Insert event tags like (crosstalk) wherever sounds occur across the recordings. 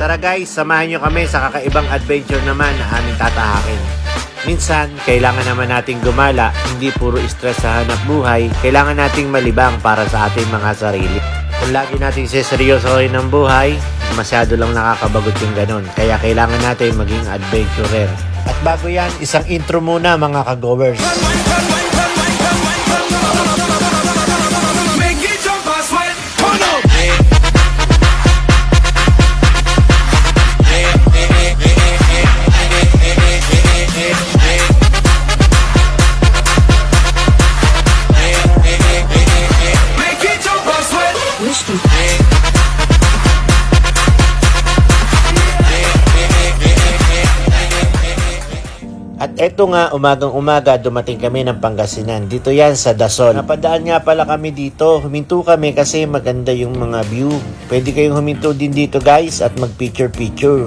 Tara guys, samahan nyo kami sa kakaibang adventure naman na aming tatahakin. Minsan, kailangan naman nating gumala, hindi puro stress sa hanap buhay, kailangan nating malibang para sa ating mga sarili. Kung lagi nating seseryosohin ng buhay, masyado lang nakakabagot yung ganon. Kaya kailangan natin maging adventurer. At bago yan, isang intro muna mga kagowers. Eto nga, umagang umaga, dumating kami ng Pangasinan. Dito yan sa Dasol. Napadaan nga pala kami dito. Huminto kami kasi maganda yung mga view. Pwede kayong huminto din dito guys at mag picture picture.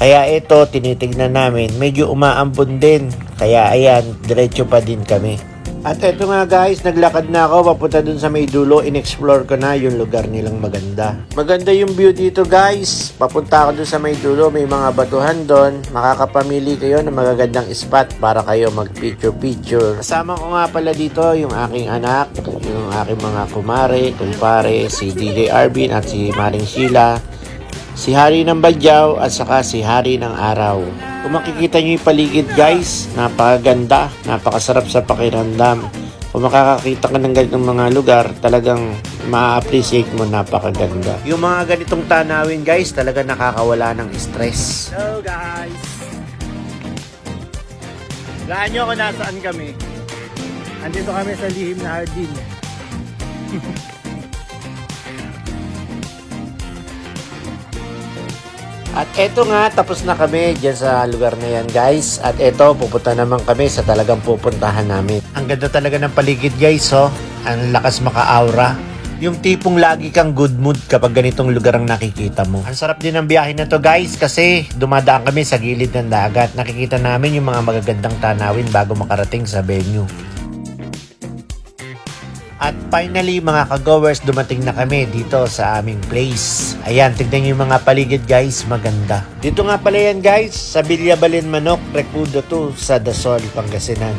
Kaya ito, tinitignan namin. Medyo umaambon din. Kaya ayan, diretso pa din kami. At eto nga guys, naglakad na ako papunta dun sa may dulo. In-explore ko na yung lugar nilang maganda. Maganda yung view dito guys. Papunta ako dun sa may dulo. May mga batuhan doon. Makakapamili kayo ng magagandang spot para kayo mag-picture-picture. Kasama ko nga pala dito yung aking anak, yung aking mga kumare, kumpare, si DJ Arvin at si Maring Sheila si Hari ng Badyaw at saka si Hari ng Araw. Kung makikita nyo yung paligid guys, napakaganda, napakasarap sa pakiramdam. Kung makakakita ka ng ganitong mga lugar, talagang ma-appreciate mo napakaganda. Yung mga ganitong tanawin guys, talaga nakakawala ng stress. Hello guys! Laan nyo kung nasaan kami. Andito kami sa lihim na hardin. (laughs) At eto nga, tapos na kami dyan sa lugar na yan guys. At eto, pupunta naman kami sa talagang pupuntahan namin. Ang ganda talaga ng paligid guys, oh. Ang lakas maka-aura. Yung tipong lagi kang good mood kapag ganitong lugar ang nakikita mo. Ang sarap din ng biyahe na to guys kasi dumadaan kami sa gilid ng dagat. Nakikita namin yung mga magagandang tanawin bago makarating sa venue. At finally mga kagowers, dumating na kami dito sa aming place. Ayan, tignan yung mga paligid guys, maganda. Dito nga pala yan guys, sa Bilyabalin Manok, Rekudo to sa Dasol, Pangasinan.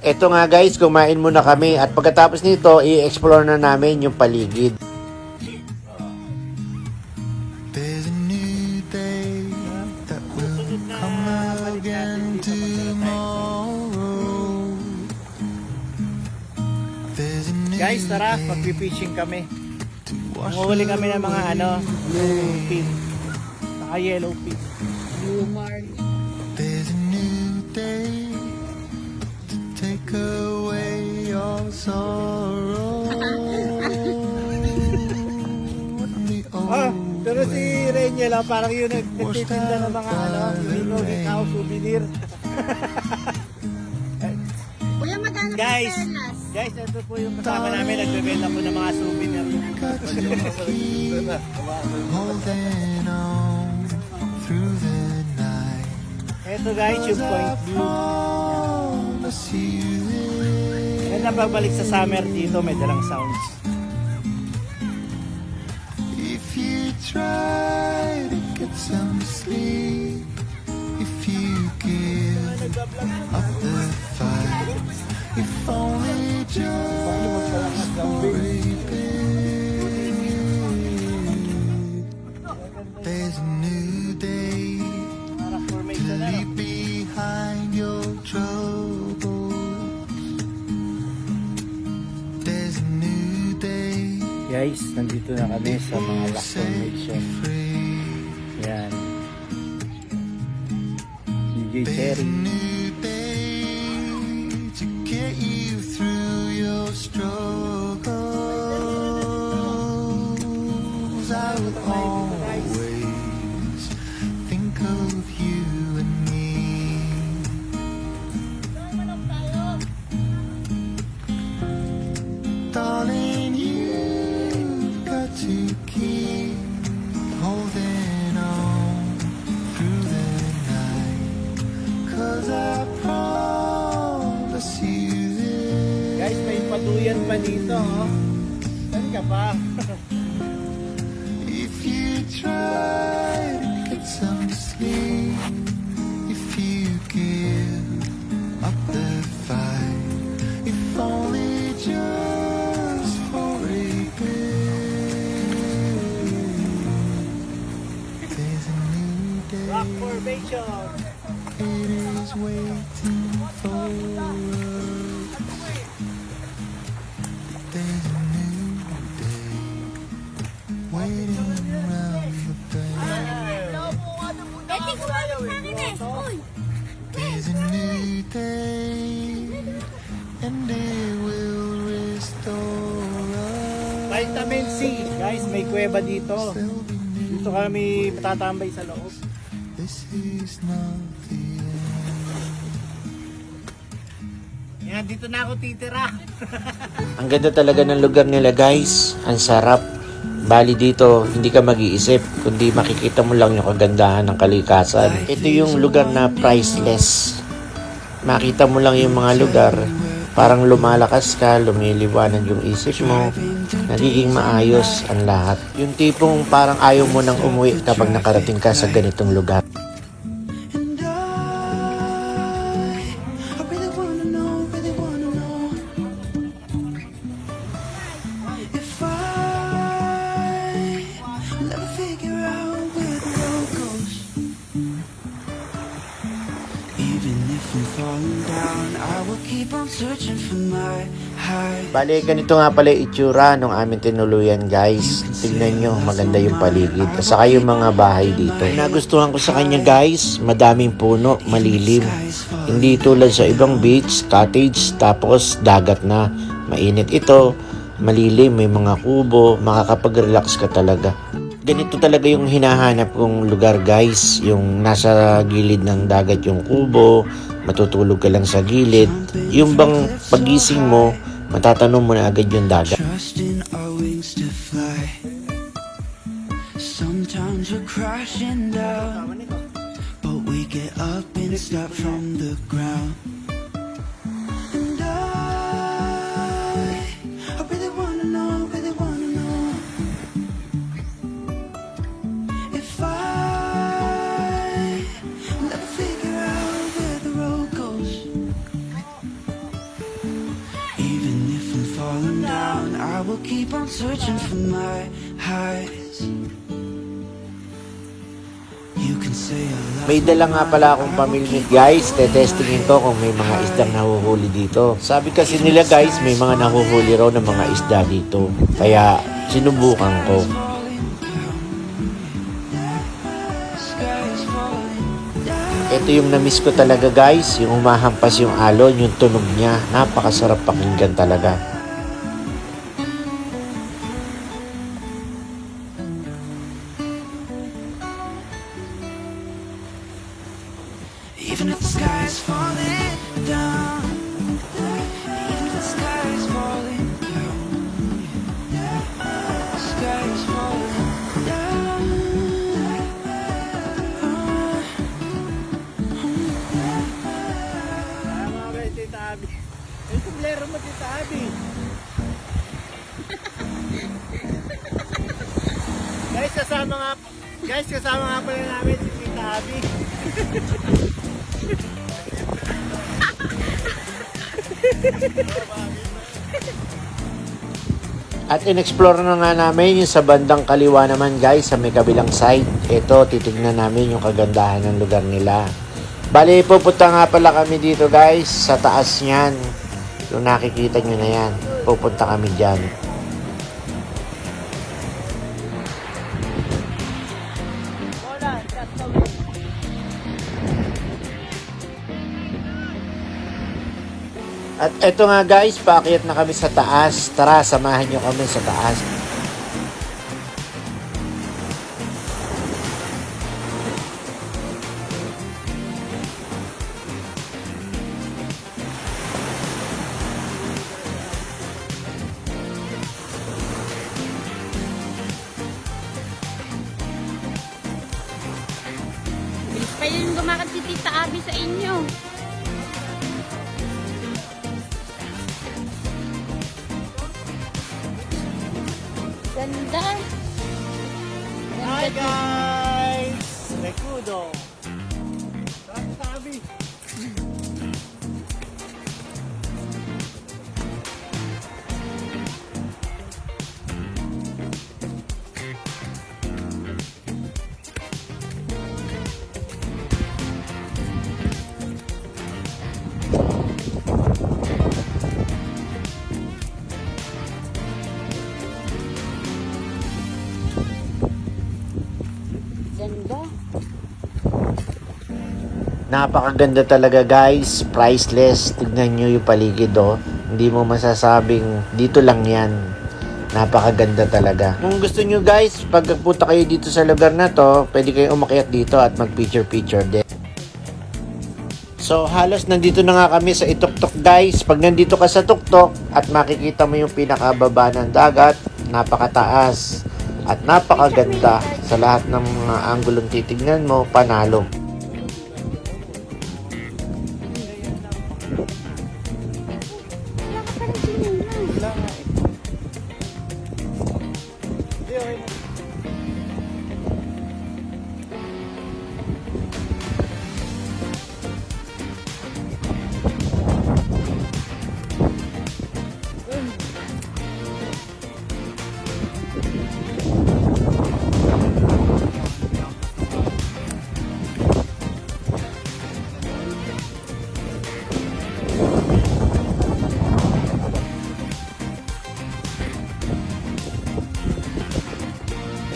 Ito nga guys, kumain muna kami at pagkatapos nito, i-explore na namin yung paligid. Day magpipishing kami. to wash Manguhuli kami ng mga ano, blue pin. Saka yellow pin. There's a new day to take away your sorrow. (laughs) Ah, old pero si way. Renyel ah, parang yun nagtitinda ng mga ano, yung ikaw, souvenir. Guys? Guys, ito po yung kasama namin, nagbebenta po ng mga souvenir. holding on through the night. Ito guys, yung point view. Ganda pagbalik sa summer dito, may dalang sounds. If you try to get some sleep, if you give up the only just for bit. There's a new day. Na. Leave behind your troubles. There's a new day. Guys, nandito na kami sa mga Set formation. Yan. DJ Cherry. New day to get formation. it is waiting for us. There's a new day, waiting around the bend. Pwede ko ba sa akin? Uy! There's a new day, and it will restore us. Vitamin C. Guys, may kuweba dito. Dito kami matatambay sa loob. Is not the end. Yan, dito na ako titira. (laughs) Ang ganda talaga ng lugar nila guys. Ang sarap. Bali dito, hindi ka mag-iisip, kundi makikita mo lang yung kagandahan ng kalikasan. Ito yung lugar na priceless. Makita mo lang yung mga lugar, parang lumalakas ka, lumiliwanag yung isip mo, nagiging maayos ang lahat. Yung tipong parang ayaw mo nang umuwi kapag nakarating ka sa ganitong lugar. Bale, ganito nga pala itsura nung aming tinuluyan guys. Tignan nyo, maganda yung paligid. At saka yung mga bahay dito. Nagustuhan ko sa kanya guys, madaming puno, malilim. Hindi tulad sa ibang beach, cottage, tapos dagat na. Mainit ito, malilim, may mga kubo, makakapag-relax ka talaga. Ganito talaga yung hinahanap kong lugar guys, yung nasa gilid ng dagat yung kubo, matutulog ka lang sa gilid. Yung bang pagising mo, matatanong mo na agad yung dagat. Sometimes we're crashing down, but we get up and start from the ground. Searching for my highs. May dala nga pala akong pamilmit guys, tetestingin ko kung may mga isdang nahuhuli dito. Sabi kasi nila guys, may mga nahuhuli raw ng mga isda dito. Kaya sinubukan ko. Ito yung na-miss ko talaga guys, yung umahampas yung alon, yung tunog niya. Napakasarap pakinggan talaga. Even if the sky is falling down, even the sky is falling down, sky is falling down. Tama ba yung tita Abby? Yung mo tita Abby. guys, kasama nga Guys, kasama nga pala namin si Tita Abby. (laughs) (laughs) At in-explore na nga namin yung sa bandang kaliwa naman guys, sa may kabilang side. Ito, titignan namin yung kagandahan ng lugar nila. Bali, pupunta nga pala kami dito guys, sa taas niyan. Yung nakikita nyo na yan, pupunta kami dyan. At eto nga guys, paakyat na kami sa taas. Tara, samahan nyo kami sa taas. Bilis pa yun gumakad si Tita Abby sa inyo. Ganda. Hi guys! Rekudo! Napakaganda talaga guys, priceless. Tignan nyo yung paligid oh. Hindi mo masasabing dito lang yan. Napakaganda talaga. Kung gusto nyo guys, pagpunta kayo dito sa lugar na to, pwede kayong umakyat dito at mag picture picture din. So halos nandito na nga kami sa Ituktok guys. Pag nandito ka sa Tuktok at makikita mo yung pinakababa ng dagat, napakataas at napakaganda sa lahat ng mga anggulong titignan mo, panalo.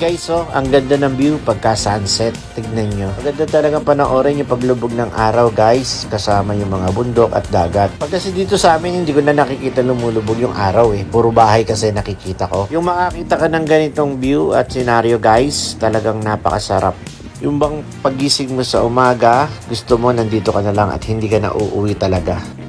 Guys, oh, ang ganda ng view pagka sunset. Tignan nyo. Maganda talaga panoorin yung paglubog ng araw, guys. Kasama yung mga bundok at dagat. Pag kasi dito sa amin, hindi ko na nakikita lumulubog yung araw eh. Puro bahay kasi nakikita ko. Yung makakita ka ng ganitong view at scenario, guys, talagang napakasarap. Yung bang pagising mo sa umaga, gusto mo nandito ka na lang at hindi ka na uuwi talaga.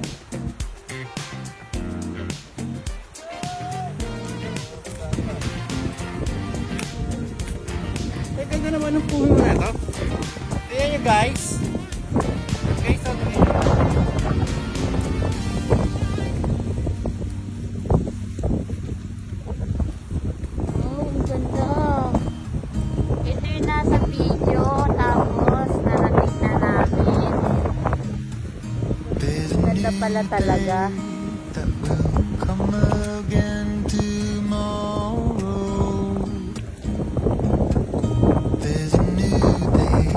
New day.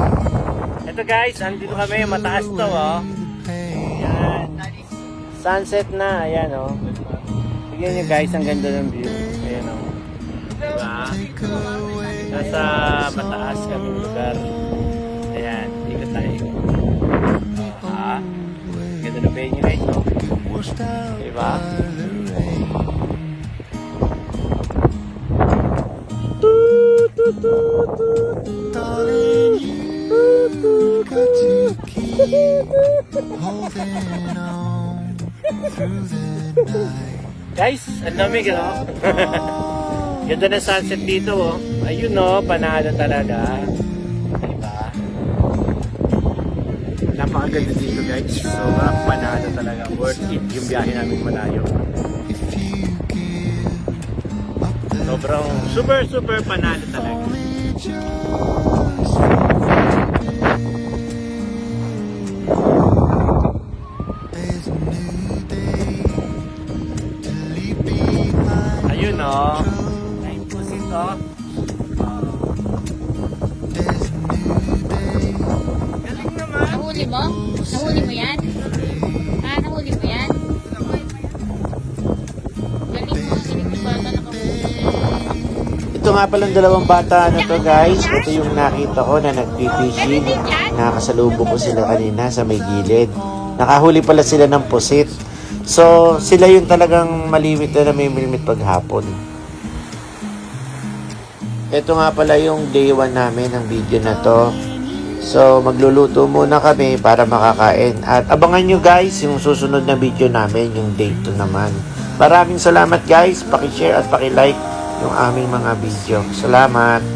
Ito guys, andito kami. Mataas to oh. Pain. Yan. Sunset na. Ayan oh. Tignan nyo guys, ang ganda ng view. Ayan oh. Diba? Nasa mataas kami lugar. Holding on through the night. Guys, ang lamig, ano? (laughs) Ganda ng sunset dito, oh. Ayun, no, panalo talaga. Napakaganda dito, guys. Sobrang panalo talaga. Worth it yung biyahe namin malayo. Sobrang super, super panalo talaga. only just There's a new day Nahuli mo? Nahuli mo yan? Ah, nahuli mo yan? Galing mo, galing mo bata nakahuli. Ito nga palang dalawang bata na to guys. Ito yung nakita ko na nagpipishing. Nakasalubong ko sila kanina sa may gilid. Nakahuli pala sila ng pusit. So, sila yung talagang malimit na namimilmit paghapon. Ito nga pala yung day 1 namin ng video na to. So, magluluto muna kami para makakain. At abangan nyo guys yung susunod na video namin, yung day 2 naman. Maraming salamat guys. Pakishare at pakilike yung aming mga video. Salamat!